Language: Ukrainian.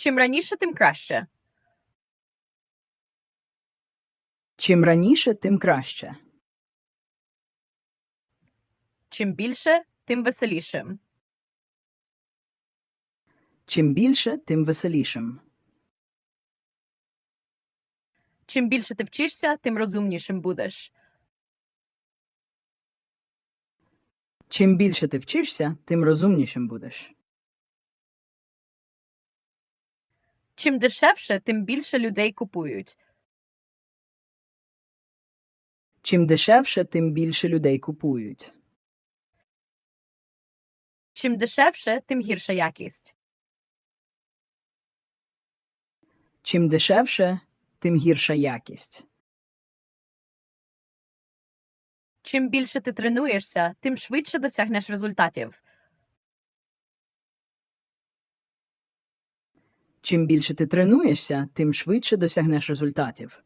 Чим раніше, тим краще. Чим раніше, тим краще. Чим більше, тим веселішим. Чим більше, тим веселішим. Чим більше ти вчишся, тим розумнішим будеш. Чим більше ти вчишся, тим розумнішим будеш. Чим дешевше, тим більше людей купують. Чим дешевше, тим більше людей купують. Чим дешевше, тим гірша якість. Чим дешевше, тим гірша якість. Чим більше ти тренуєшся, тим швидше досягнеш результатів. Чим більше ти тренуєшся, тим швидше досягнеш результатів.